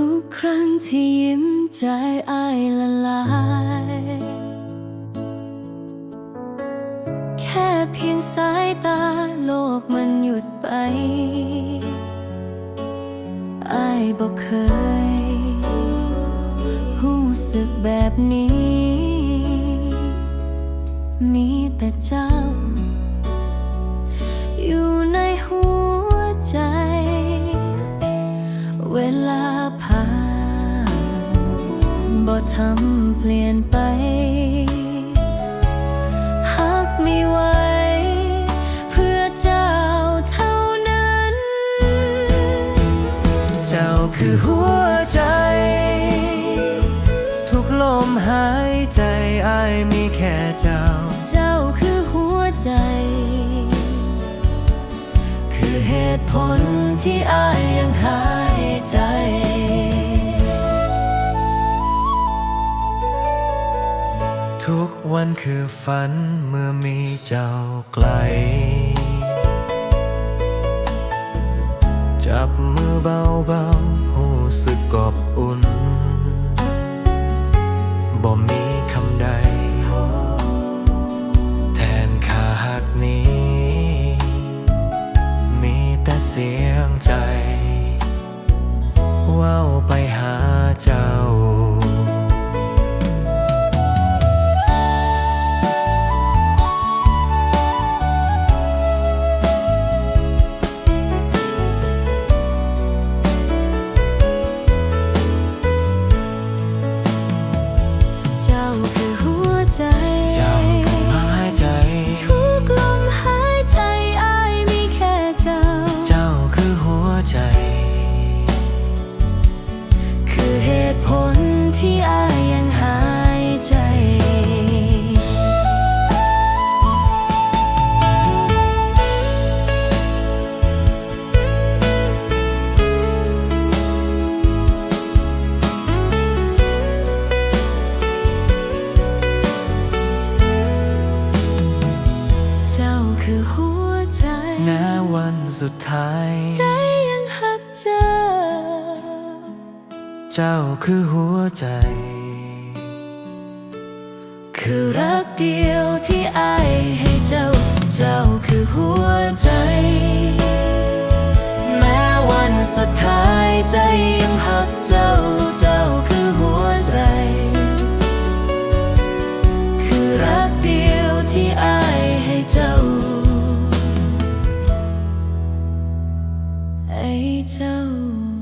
ทุกครั้งที่ยิ้มใจอายละลาย แค่เพียงสายตาโลกมันหยุดไปอายบอกเคยหู้สึกแบบนี้ มีแต่เจ้า บ่ทำเปลี่ยนไป หากไม่ไหวเพื่อเจ้าเท่านั้น เจ้าคือหัวใจ ทุกลมหายใจอายมีแค่เจ้า เจ้าคือหัวใจ คือเหตุผลที่อายยังหา ทุกวันคือฝันเมื่อมีเจ้าไกล จับมือเบาๆหูสึกกอบอุ่น บ่มีคำใด แทนค่าหักนี้ มีแต่เสียงใจ ว้าวไปหาเจ้า ใจแม้วันสุดท้าย ใจยังหักเจ้า เจ้าคือหัวใจ คือรักเดียวที่อายให้เจ้า เจ้าคือหัวใจ แม้วันสุดท้ายใจ told